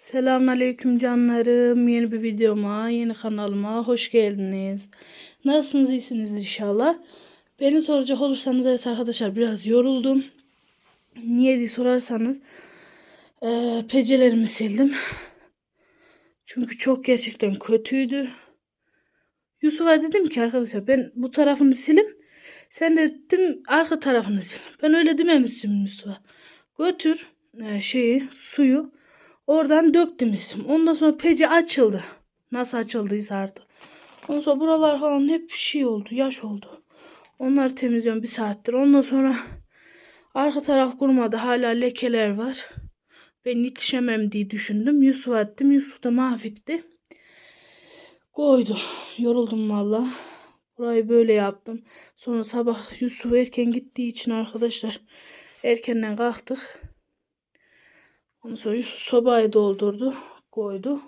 Selamünaleyküm canlarım. Yeni bir videoma, yeni kanalıma hoş geldiniz. Nasılsınız? İyisinizdir inşallah. Beni soracak olursanız evet arkadaşlar biraz yoruldum. Niye diye sorarsanız eee pecelerimi sildim. Çünkü çok gerçekten kötüydü. Yusuf'a dedim ki arkadaşlar ben bu tarafını silim. Sen de dedim arka tarafını sil. Ben öyle dememiştim Yusuf'a. Götür e, şeyi suyu oradan döktüm isim. Ondan sonra pece açıldı. Nasıl açıldıysa artık. Ondan sonra buralar falan hep şey oldu. Yaş oldu. Onları temizliyorum bir saattir. Ondan sonra arka taraf kurumadı. Hala lekeler var. Ben yetişemem diye düşündüm. Yusuf'a ettim. Yusuf da mahvetti. Koydu. Yoruldum valla. Burayı böyle yaptım. Sonra sabah Yusuf erken gittiği için arkadaşlar erkenden kalktık. Ondan sonra sobayı doldurdu. Koydu.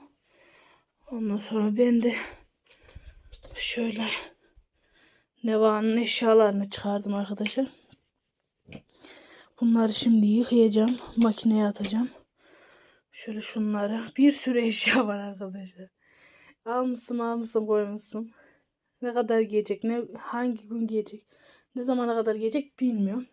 Ondan sonra ben de şöyle Neva'nın eşyalarını çıkardım arkadaşlar. Bunları şimdi yıkayacağım. Makineye atacağım. Şöyle şunları. Bir sürü eşya var arkadaşlar. Almışsın almışsın koymuşsun. Ne kadar giyecek, ne hangi gün giyecek, ne zamana kadar giyecek bilmiyorum.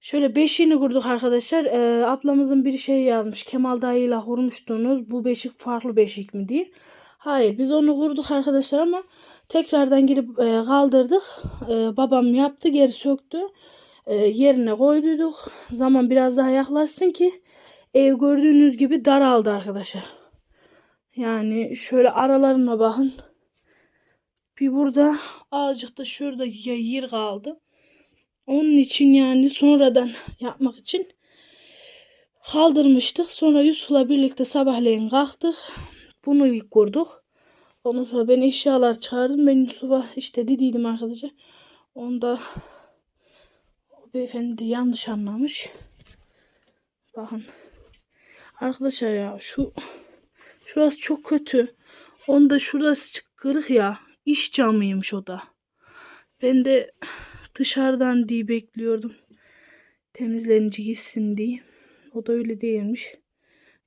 Şöyle beşiğini kurduk arkadaşlar. Ee, ablamızın bir şey yazmış. Kemal dayıyla kurmuştunuz. Bu beşik farklı beşik mi diye. Hayır biz onu kurduk arkadaşlar ama tekrardan girip e, kaldırdık. E, babam yaptı geri söktü. E, yerine koyduyduk. Zaman biraz daha yaklaşsın ki ev gördüğünüz gibi daraldı arkadaşlar. Yani şöyle aralarına bakın. Bir burada azıcık da şurada yer kaldı. Onun için yani sonradan yapmak için kaldırmıştık. Sonra Yusuf'la birlikte sabahleyin kalktık. Bunu kurduk. Ondan sonra ben eşyalar çıkardım. Ben Yusuf'a işte dediydim arkadaşlar. Onda o beyefendi de yanlış anlamış. Bakın. Arkadaşlar ya şu şurası çok kötü. Onda şurası kırık ya. İş camıymış o da. Ben de dışarıdan diye bekliyordum. Temizlenince gitsin diye. O da öyle değilmiş.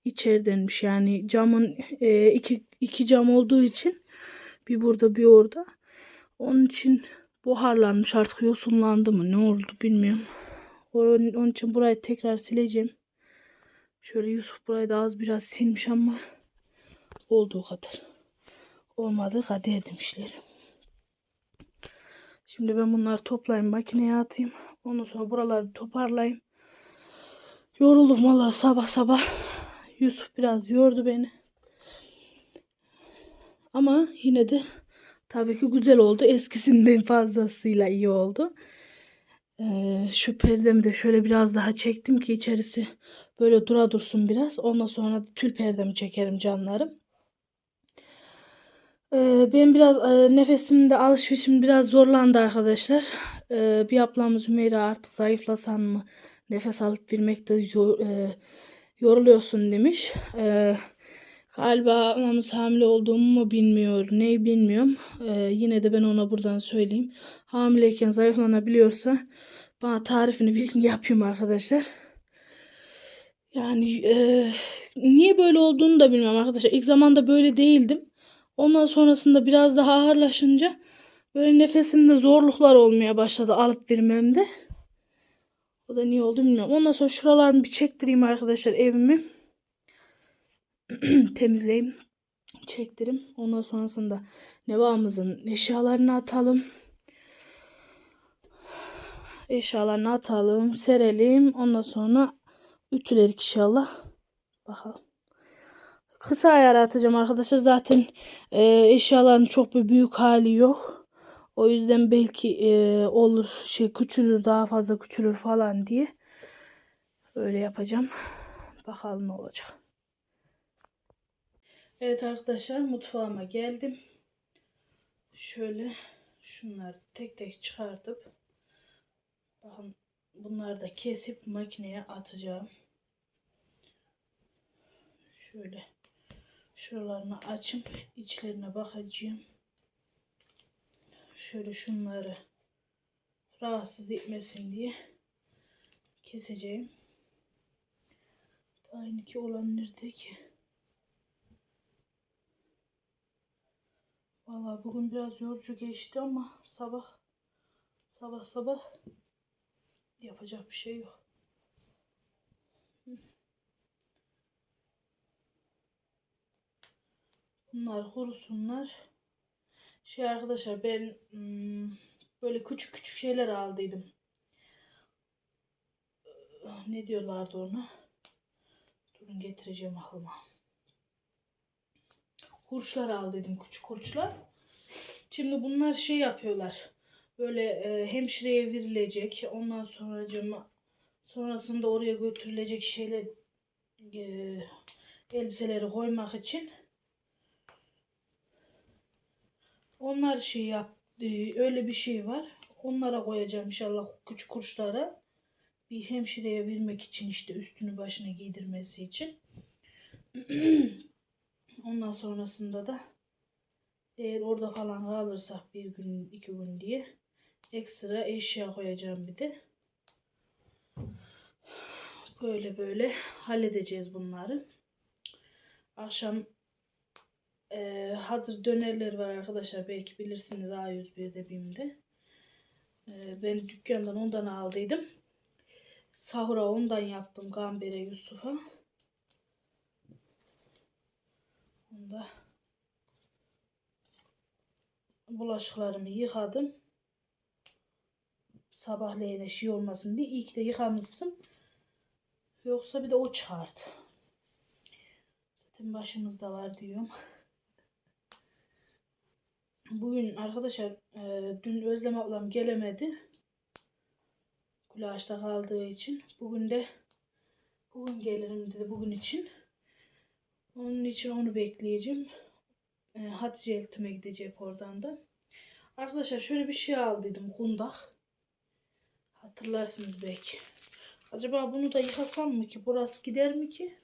İçeridenmiş yani camın e, iki, iki cam olduğu için bir burada bir orada. Onun için buharlanmış artık yosunlandı mı ne oldu bilmiyorum. Onun, için burayı tekrar sileceğim. Şöyle Yusuf burayı da az biraz silmiş ama olduğu kadar. Olmadı kader demişler. Şimdi ben bunları toplayayım makineye atayım. Ondan sonra buraları toparlayayım. Yoruldum valla sabah sabah. Yusuf biraz yordu beni. Ama yine de tabii ki güzel oldu. Eskisinden fazlasıyla iyi oldu. Ee, şu perdemi de şöyle biraz daha çektim ki içerisi böyle dura dursun biraz. Ondan sonra tül perdemi çekerim canlarım. Ee, ben biraz e, nefesimde alışverişim biraz zorlandı arkadaşlar. Ee, bir ablamız Hümeyra artık zayıflasan mı nefes alıp vermekte yor- e, yoruluyorsun demiş. Ee, galiba anamız hamile olduğumu mu bilmiyor, neyi bilmiyorum. Ee, yine de ben ona buradan söyleyeyim. Hamileyken zayıflanabiliyorsa bana tarifini bilin yapayım arkadaşlar. Yani e, niye böyle olduğunu da bilmiyorum arkadaşlar. İlk zamanda böyle değildim. Ondan sonrasında biraz daha ağırlaşınca böyle nefesimde zorluklar olmaya başladı alıp vermemde. O da niye oldu bilmiyorum. Ondan sonra şuralarını bir çektireyim arkadaşlar evimi. Temizleyeyim. Çektireyim. Ondan sonrasında Neva'mızın eşyalarını atalım. Eşyalarını atalım. Serelim. Ondan sonra ütülerik inşallah. Bakalım. Kısa ayar atacağım arkadaşlar. Zaten e, eşyaların çok bir büyük hali yok. O yüzden belki e, olur şey küçülür daha fazla küçülür falan diye. Öyle yapacağım. Bakalım ne olacak. Evet arkadaşlar mutfağıma geldim. Şöyle şunları tek tek çıkartıp bunları da kesip makineye atacağım. Şöyle Şuralarını açıp içlerine bakacağım. Şöyle şunları rahatsız etmesin diye keseceğim. Daha ki olan nerede ki? Valla bugün biraz yorucu geçti ama sabah sabah sabah yapacak bir şey yok. Bunlar kurusunlar. Şey arkadaşlar ben hmm, böyle küçük küçük şeyler aldıydım. Ee, Ne diyorlardı ona? Durun getireceğim aklıma. Hurçlar aldıydım küçük hurçlar. Şimdi bunlar şey yapıyorlar. Böyle e, hemşireye verilecek. Ondan sonra sonrasında oraya götürülecek şeyler e, elbiseleri koymak için onlar şey yap e, öyle bir şey var. Onlara koyacağım inşallah küçük kuruşlara. Bir hemşireye vermek için işte üstünü başına giydirmesi için. Ondan sonrasında da eğer orada falan kalırsak bir gün iki gün diye ekstra eşya koyacağım bir de. Böyle böyle halledeceğiz bunları. Akşam e, hazır dönerler var arkadaşlar. Belki bilirsiniz A101'de BİM'de. E, ben dükkandan ondan aldıydım. Sahura ondan yaptım Gamber'e Yusuf'a. Onda bulaşıklarımı yıkadım. Sabahleyin şey olmasın diye. Ki de yıkamışsın. Yoksa bir de o çıkardı. Zaten başımızda var diyorum. Bugün arkadaşlar e, dün Özlem ablam gelemedi. Kulaşta kaldığı için. Bugün de bugün gelirim dedi bugün için. Onun için onu bekleyeceğim. E, Hatice eltime gidecek oradan da. Arkadaşlar şöyle bir şey aldıydım kundak. Hatırlarsınız belki. Acaba bunu da yıkasam mı ki? Burası gider mi ki?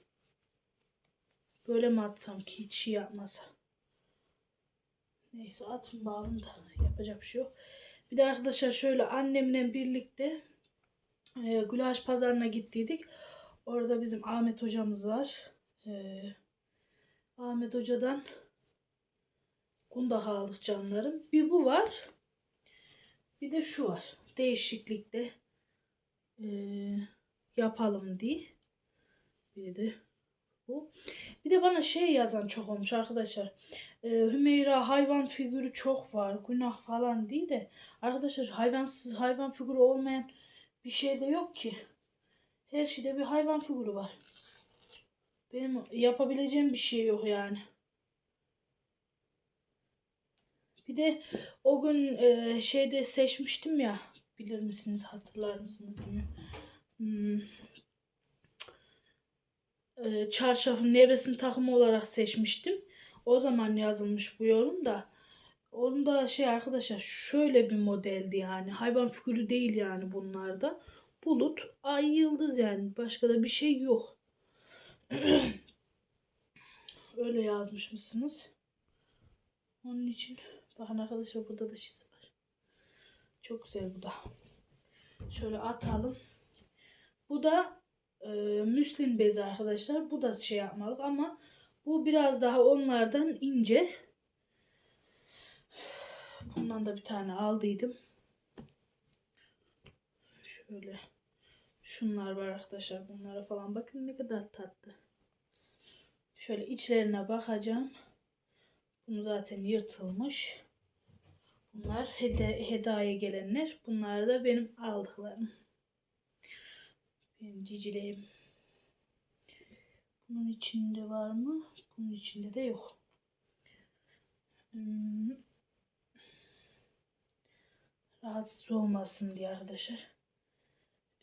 Böyle mi atsam ki hiç şey yapmasa? Neyse atın bağım da yapacak bir şey yok. Bir de arkadaşlar şöyle annemle birlikte e, Gülaş pazarına gittiydik. Orada bizim Ahmet hocamız var. E, Ahmet hocadan kundak aldık canlarım. Bir bu var. Bir de şu var. Değişiklikte e, yapalım diye. Bir de bu. Bir de bana şey yazan çok olmuş arkadaşlar. Ee, Hümeyra hayvan figürü çok var. Günah falan değil de. Arkadaşlar hayvansız hayvan figürü olmayan bir şey de yok ki. Her şeyde bir hayvan figürü var. Benim yapabileceğim bir şey yok yani. Bir de o gün e, şeyde seçmiştim ya. Bilir misiniz hatırlar mısınız bilmiyorum. Hmm, e, çarşafın nevresim takımı olarak seçmiştim. O zaman yazılmış bu yorum da. Onun da şey arkadaşlar şöyle bir modeldi yani. Hayvan figürü değil yani bunlarda. Bulut, ay, yıldız yani. Başka da bir şey yok. Öyle yazmışmışsınız. Onun için bakın arkadaşlar burada da şişi var. Çok güzel bu da. Şöyle atalım. Bu da e, müslin bezi arkadaşlar. Bu da şey yapmalık ama bu biraz daha onlardan ince. Bundan da bir tane aldıydım. Şöyle. Şunlar var arkadaşlar. Bunlara falan bakın ne kadar tatlı. Şöyle içlerine bakacağım. Bunu zaten yırtılmış. Bunlar hede hedaya gelenler. Bunlar da benim aldıklarım. Benim cicileğim. Bunun içinde var mı? Bunun içinde de yok. Hmm. Rahatsız olmasın diye arkadaşlar.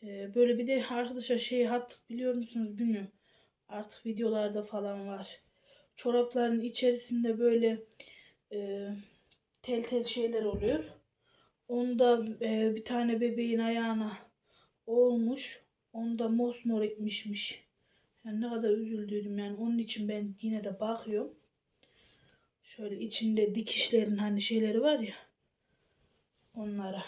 Ee, böyle bir de arkadaşlar şey hat biliyor musunuz bilmiyorum. Artık videolarda falan var. Çorapların içerisinde böyle e, tel tel şeyler oluyor. Onda e, bir tane bebeğin ayağına olmuş. Onda mosmor etmişmiş. Yani ne kadar üzüldüydüm yani onun için ben yine de bakıyorum. Şöyle içinde dikişlerin hani şeyleri var ya. Onlara.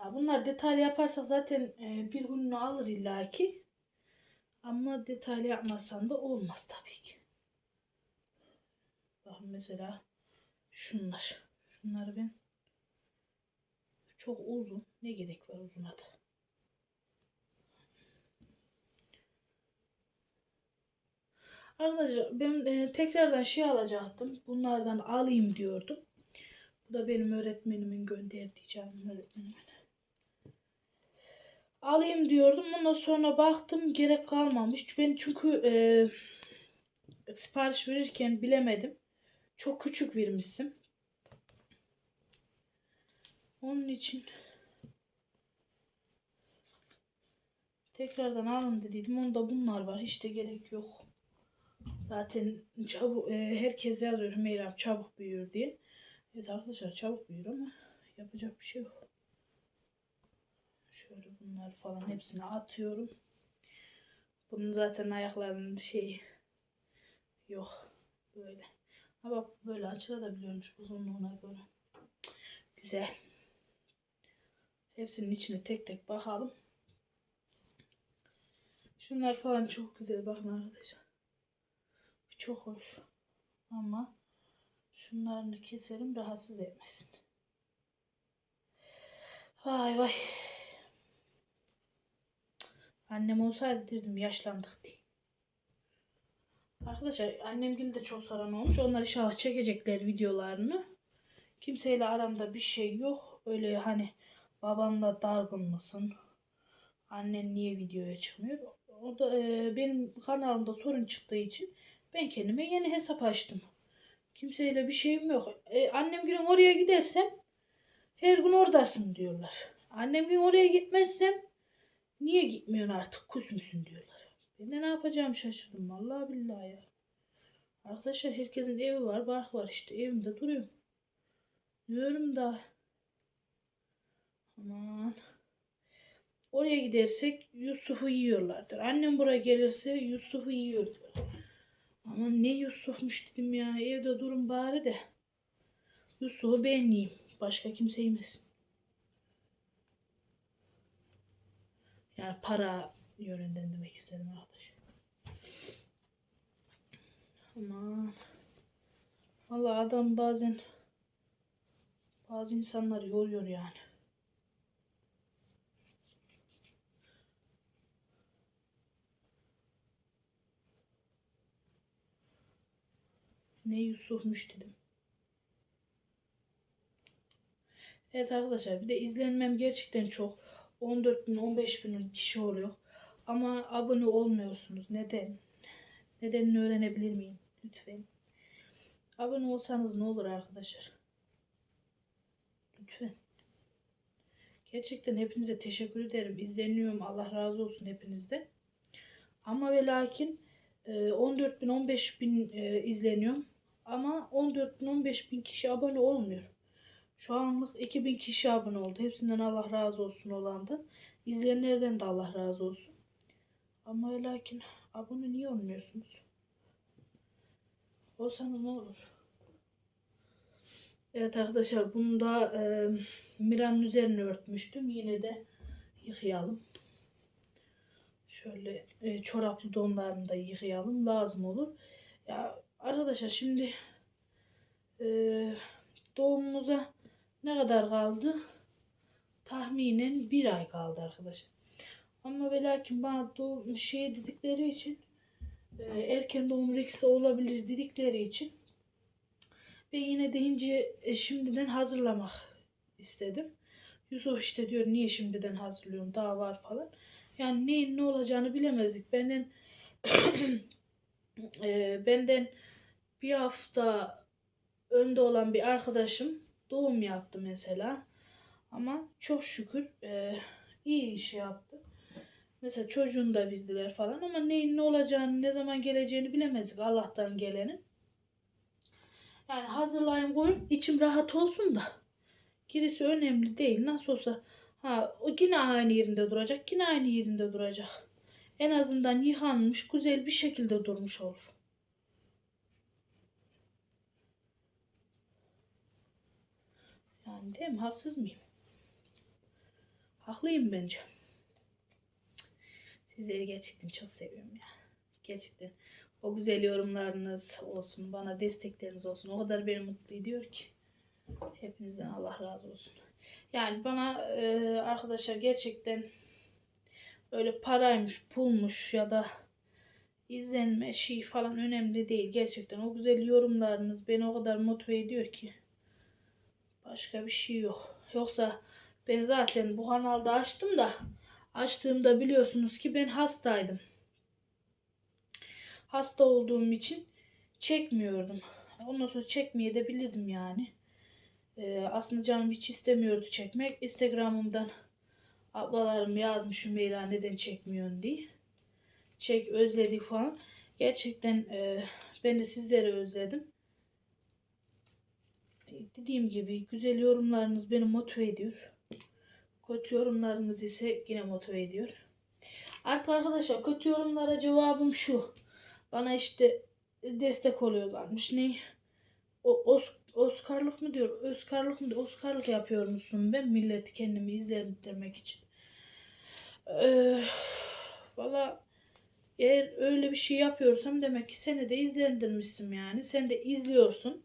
Ya bunlar detaylı yaparsak zaten e, bir gününü alır illaki. Ama detaylı yapmazsan da olmaz tabii ki. Bakın mesela Şunlar. Şunları ben çok uzun. Ne gerek var uzuna da. Arkadaşlar ben e, tekrardan şey alacaktım. Bunlardan alayım diyordum. Bu da benim öğretmenimin gönderdiği canım öğretmenim. Alayım diyordum. Ondan sonra baktım gerek kalmamış. Ben çünkü e, sipariş verirken bilemedim. Çok küçük vermişsin. Onun için tekrardan alın dediydim. Onda bunlar var. Hiç de gerek yok. Zaten çabuk, e, herkes yazıyor Hümeyra çabuk büyür diye. Evet arkadaşlar çabuk büyür ama yapacak bir şey yok. Şöyle bunlar falan hepsini atıyorum. Bunun zaten ayaklarının şeyi yok. Böyle. Ha bak böyle açılabiliyormuş uzunluğuna göre. Güzel. Hepsinin içine tek tek bakalım. Şunlar falan çok güzel bakın arkadaşlar. Çok hoş. Ama şunlarını keselim rahatsız etmesin. Vay vay. Annem olsaydı derdim yaşlandık diye. Arkadaşlar annemgil de çok saran olmuş. Onlar inşallah çekecekler videolarını. Kimseyle aramda bir şey yok. Öyle hani babanla dargın mısın? Annen niye videoya çıkmıyor? O da e, benim kanalımda sorun çıktığı için ben kendime yeni hesap açtım. Kimseyle bir şeyim yok. E, annem gün oraya gidersem her gün oradasın diyorlar. Annem gün oraya gitmezsem niye gitmiyorsun artık kus musun diyorlar. Ben de ne yapacağım şaşırdım vallahi billahi ya. Arkadaşlar herkesin evi var, bark var işte evimde duruyorum. Diyorum da aman oraya gidersek Yusuf'u yiyorlardır. Annem buraya gelirse Yusuf'u yiyor diyor. Ama ne Yusuf'muş dedim ya evde durun bari de Yusuf'u ben yiyeyim. Başka kimse yemesin. Yani para yönünden demek istedim arkadaş. Aman. Valla adam bazen bazı insanlar yoruyor yani. Ne Yusuf'muş dedim. Evet arkadaşlar bir de izlenmem gerçekten çok. 14 bin 15 bin kişi oluyor. Ama abone olmuyorsunuz. Neden? Nedenini öğrenebilir miyim? Lütfen. Abone olsanız ne olur arkadaşlar? Lütfen. Gerçekten hepinize teşekkür ederim. İzleniyorum. Allah razı olsun hepinizde. Ama ve lakin 14 bin 15 bin e, izleniyorum. Ama 14 bin 15 bin kişi abone olmuyor. Şu anlık 2000 kişi abone oldu. Hepsinden Allah razı olsun olandan. İzleyenlerden de Allah razı olsun. Ama lakin abone niye olmuyorsunuz? Olsanız ne olur? Evet arkadaşlar bunu da e, Miran'ın üzerine örtmüştüm. Yine de yıkayalım. Şöyle e, çoraplı donlarını da yıkayalım. Lazım olur. Ya arkadaşlar şimdi e, doğumumuza ne kadar kaldı? Tahminen bir ay kaldı arkadaşlar. Ama ve lakin bana doğum şey dedikleri için e, erken doğum riski olabilir dedikleri için ben yine deyince e, şimdiden hazırlamak istedim. Yusuf işte diyor niye şimdiden hazırlıyorum daha var falan. Yani neyin ne olacağını bilemezdik. Benden e, benden bir hafta önde olan bir arkadaşım doğum yaptı mesela. Ama çok şükür e, iyi iş yaptı. Mesela çocuğunu da verdiler falan ama neyin ne olacağını, ne zaman geleceğini bilemezdik Allah'tan gelenin. Yani hazırlayın koyun içim rahat olsun da. Gerisi önemli değil. Nasıl olsa ha, o yine aynı yerinde duracak. Yine aynı yerinde duracak. En azından yıkanmış güzel bir şekilde durmuş olur. Yani değil mi? Haksız mıyım? Haklıyım bence. Sizleri gerçekten çok seviyorum ya. Gerçekten O güzel yorumlarınız olsun. Bana destekleriniz olsun. O kadar beni mutlu ediyor ki. Hepinizden Allah razı olsun. Yani bana e, arkadaşlar gerçekten öyle paraymış, pulmuş ya da izlenme şey falan önemli değil. Gerçekten o güzel yorumlarınız beni o kadar motive ediyor ki. Başka bir şey yok. Yoksa ben zaten bu kanalda açtım da açtığımda biliyorsunuz ki ben hastaydım. Hasta olduğum için çekmiyordum. Ondan sonra çekmeye de bilirdim yani. Ee, aslında canım hiç istemiyordu çekmek. Instagram'ımdan ablalarım yazmış Hümeyra neden çekmiyorsun diye. Çek özledik falan. Gerçekten e, ben de sizleri özledim. Dediğim gibi güzel yorumlarınız beni motive ediyor. Kötü yorumlarınız ise yine motive ediyor. Artık arkadaşlar kötü yorumlara cevabım şu. Bana işte destek oluyorlarmış. Ne? O Os Oscar'lık mı diyor? Oscar'lık mı? Oscar'lık yapıyormuşsun ben milleti kendimi izlendirmek için. Ee, Valla eğer öyle bir şey yapıyorsam demek ki seni de izlendirmişsin yani. Sen de izliyorsun.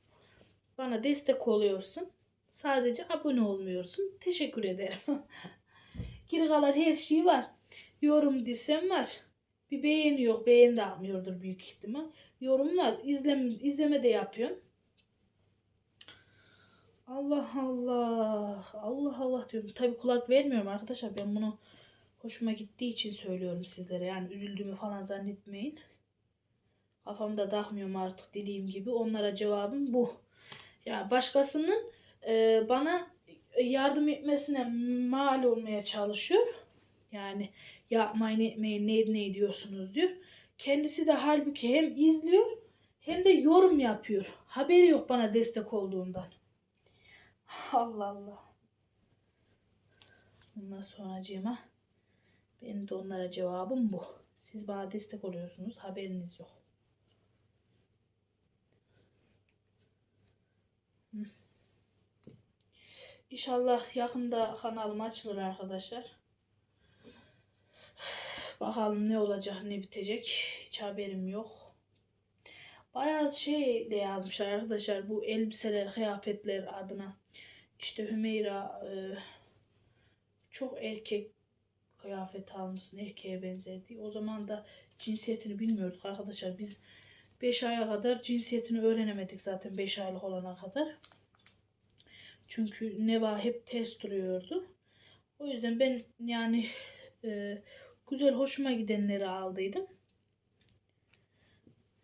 Bana destek oluyorsun. Sadece abone olmuyorsun. Teşekkür ederim. Geri kalan her şey var. Yorum dirsem var. Bir beğeni yok. Beğeni de almıyordur büyük ihtimal. Yorum var. İzleme, izleme de yapıyorsun. Allah Allah. Allah Allah diyorum. Tabii kulak vermiyorum arkadaşlar. Ben bunu hoşuma gittiği için söylüyorum sizlere. Yani üzüldüğümü falan zannetmeyin. Kafamda takmıyorum artık dediğim gibi. Onlara cevabım bu. Ya başkasının e, bana yardım etmesine mal olmaya çalışıyor. Yani yapmayın etmeyin ne, ne ediyorsunuz diyor. Kendisi de halbuki hem izliyor hem de yorum yapıyor. Haberi yok bana destek olduğundan. Allah Allah. Bundan sonracığıma benim de onlara cevabım bu. Siz bana destek oluyorsunuz haberiniz yok. İnşallah yakında kanalım açılır arkadaşlar. Bakalım ne olacak ne bitecek. Hiç haberim yok. Bayağı şey de yazmışlar arkadaşlar bu elbiseler, kıyafetler adına. İşte Hümeyra e, çok erkek kıyafet almışsın erkeğe benzerdi. O zaman da cinsiyetini bilmiyorduk arkadaşlar. Biz 5 aya kadar cinsiyetini öğrenemedik zaten 5 aylık olana kadar. Çünkü Neva hep ters duruyordu. O yüzden ben yani e, güzel hoşuma gidenleri aldıydım.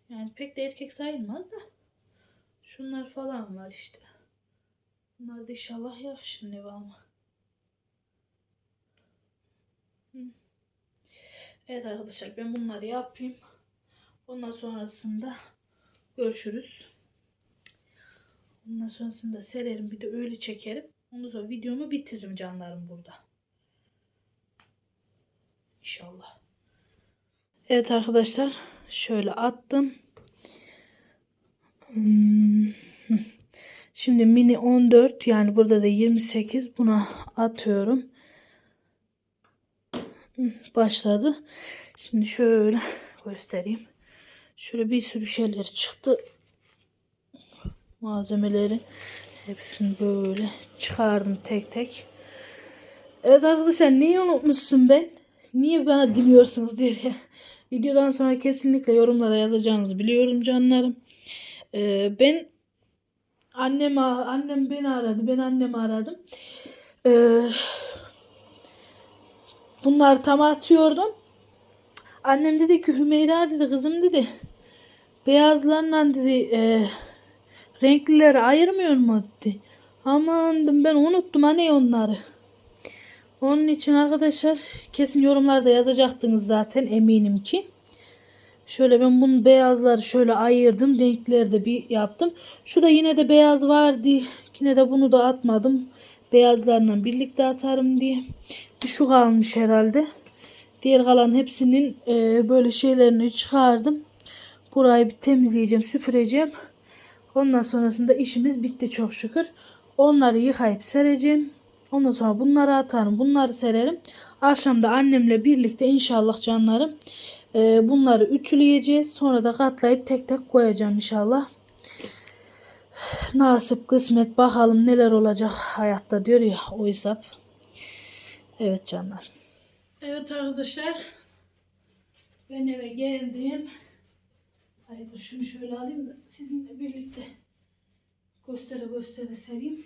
Yani pek de erkek sayılmaz da. Şunlar falan var işte. Bunlar da inşallah yakışır Neva'ma. Hı. Evet arkadaşlar ben bunları yapayım. Ondan sonrasında görüşürüz. Ondan sonrasında sererim bir de öyle çekerim. Ondan sonra videomu bitiririm canlarım burada. İnşallah. Evet arkadaşlar şöyle attım. Hmm. Şimdi mini 14 yani burada da 28 buna atıyorum. Başladı. Şimdi şöyle göstereyim. Şöyle bir sürü şeyler çıktı. Malzemeleri hepsini böyle çıkardım tek tek. Evet arkadaşlar neyi unutmuşsun ben? Niye bana demiyorsunuz diye. Videodan sonra kesinlikle yorumlara yazacağınızı biliyorum canlarım. Ee, ben annem annem beni aradı. Ben annemi aradım. Ee, bunları tam atıyordum. Annem dedi ki Hümeyra dedi kızım dedi. Beyazlarla dedi e, renklileri ayırmıyor mu. Aman ben unuttum hani onları. Onun için arkadaşlar kesin yorumlarda yazacaktınız zaten eminim ki. Şöyle ben bunu beyazları şöyle ayırdım. Renkleri de bir yaptım. Şu da yine de beyaz vardı. Yine de bunu da atmadım. Beyazlarla birlikte atarım diye. Bir şu kalmış herhalde. Diğer kalan hepsinin e, böyle şeylerini çıkardım. Burayı bir temizleyeceğim, süpüreceğim. Ondan sonrasında işimiz bitti çok şükür. Onları yıkayıp sereceğim. Ondan sonra bunları atarım. Bunları sererim. Akşam da annemle birlikte inşallah canlarım e, bunları ütüleyeceğiz. Sonra da katlayıp tek tek koyacağım inşallah. Nasip kısmet bakalım neler olacak hayatta diyor ya o hesap. Evet canlar. Evet arkadaşlar. Ben eve geldim. Haydi şunu şöyle alayım da sizinle birlikte göstere göstere sereyim.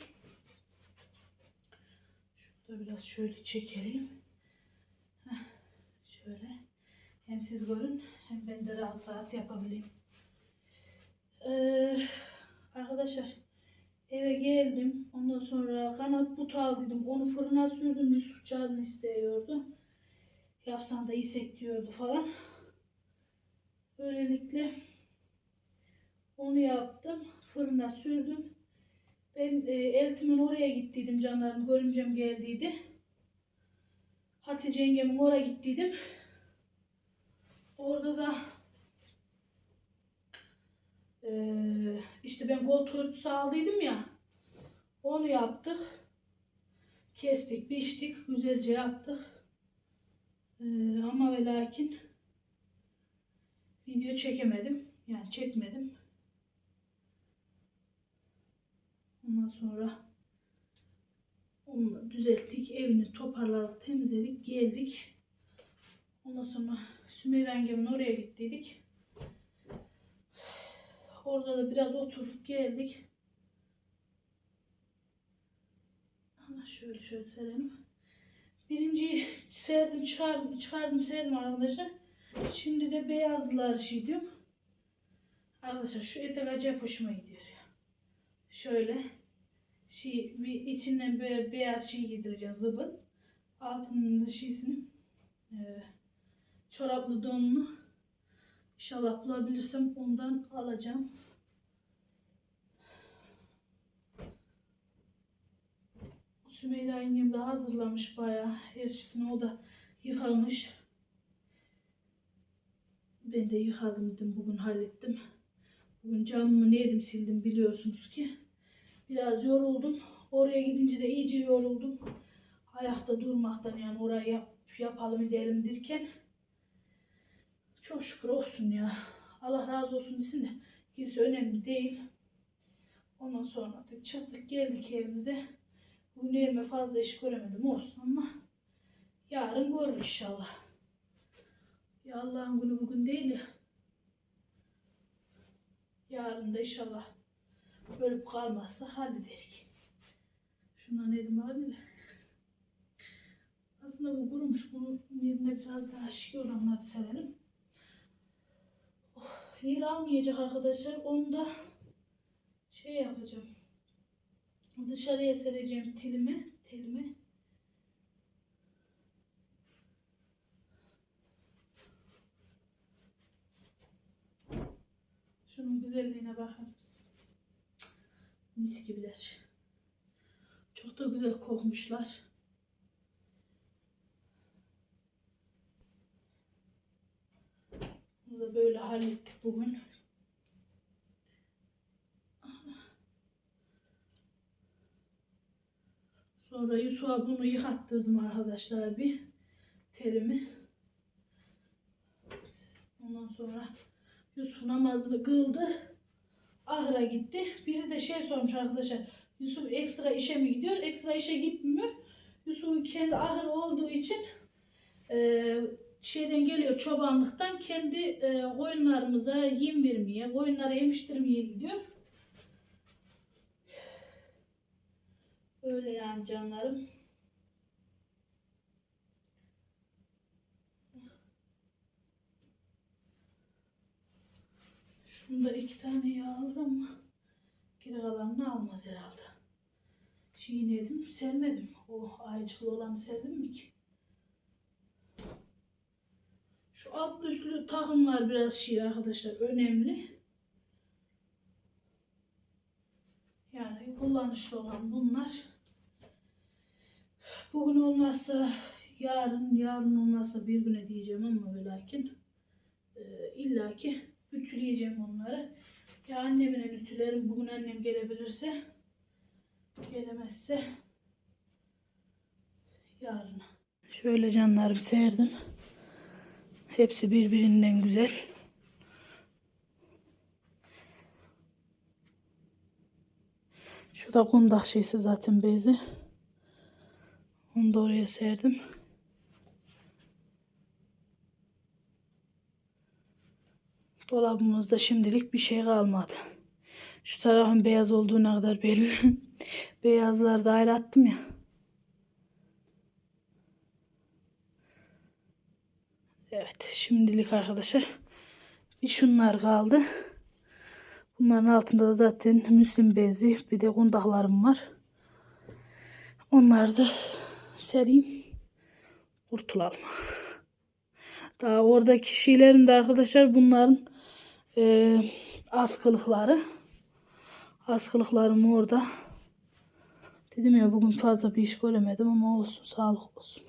Şunu da biraz şöyle çekelim. Şöyle. Hem siz görün hem ben de rahat rahat yapabileyim. Ee, arkadaşlar eve geldim. Ondan sonra kanat butu aldıydım. Onu fırına sürdüm. Yusuf canını istiyordu. Yapsan da yesek diyordu falan. Böylelikle onu yaptım. Fırına sürdüm. Ben e, eltimin oraya gittiydim canlarım. Görümcem geldiydi. Hatice yengemin oraya gittiydim. Orada da e, işte ben koltuğu örtüsü aldıydım ya. Onu yaptık. Kestik, biçtik. Güzelce yaptık. E, ama ve lakin video çekemedim. Yani çekmedim. Ondan sonra onu düzelttik. Evini toparladık, temizledik, geldik. Ondan sonra Sümeyye yengemin oraya gittiydik. Orada da biraz oturup geldik. Ama şöyle şöyle serelim. Birinciyi serdim, çıkardım, çıkardım, serdim arkadaşlar. Şimdi de beyazlar şey. Arkadaşlar şu etek acayip hoşuma gidiyor. Şöyle şey bir içinden böyle beyaz şey giydireceğiz zıbın. Altının da şeysini e, çoraplı donunu inşallah bulabilirsem ondan alacağım. Sümeyra yengem de hazırlamış bayağı her şeyini o da yıkamış. Ben de yıkadım dedim bugün hallettim. Bugün camımı ne yedim sildim biliyorsunuz ki. Biraz yoruldum. Oraya gidince de iyice yoruldum. Ayakta durmaktan yani orayı yap, yapalım edelim derken. Çok şükür olsun ya. Allah razı olsun desin de. Kimse önemli değil. Ondan sonra da çıktık geldik evimize. Bugün evime fazla iş göremedim olsun ama yarın görür inşallah. Ya Allah'ın günü bugün değil ya. Yarın da inşallah ölüp kalmazsa hallederik. Şuna ne dedim abi? Aslında bu kurumuş. Bunun yerine biraz daha şiş olanları serelim. Oh, yer almayacak arkadaşlar. Onu da şey yapacağım. Dışarıya sereceğim tilimi. Telimi. Şunun güzelliğine bakar mısınız? Mis gibiler. Çok da güzel kokmuşlar. Bunu da böyle hallettik bugün. Sonra Yusuf'a bunu yıkattırdım arkadaşlar bir terimi. Ondan sonra Yusuf namazını kıldı. Ahıra gitti. Biri de şey sormuş arkadaşlar. Yusuf ekstra işe mi gidiyor? Ekstra işe gitmiyor. Yusuf'un kendi ahır olduğu için e, şeyden geliyor çobanlıktan kendi e, koyunlarımıza yem vermeye, koyunlara yemiştirmeye gidiyor. Öyle yani canlarım. Şunda iki tane yağ alır ama geri kalanını almaz herhalde. Çiğnedim, sermedim. O ayıcıklı olanı serdim mi ki? Şu alt üstlü takımlar biraz şey arkadaşlar önemli. Yani kullanışlı olan bunlar. Bugün olmazsa yarın, yarın olmazsa bir güne diyeceğim ama ve lakin e, illaki ütüleyeceğim onları. Ya annemin ütülerim bugün annem gelebilirse gelemezse Yarın. Şöyle canlarım serdim. Hepsi birbirinden güzel. Şu da kundak şeysi zaten bezi. Onu da oraya serdim. Dolabımızda şimdilik bir şey kalmadı. Şu tarafın beyaz olduğu ne kadar belli. Beyazları da ayrı ya. Evet şimdilik arkadaşlar bir şunlar kaldı. Bunların altında da zaten müslim bezi bir de kundaklarım var. Onları da sereyim. Kurtulalım. Daha oradaki şeylerin de arkadaşlar bunların e, askılıkları. Askılıklarım orada. Dedim ya bugün fazla bir iş göremedim ama olsun sağlık olsun.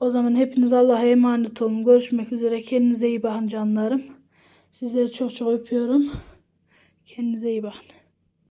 O zaman hepiniz Allah'a emanet olun. Görüşmek üzere. Kendinize iyi bakın canlarım. Sizleri çok çok öpüyorum. Kendinize iyi bakın.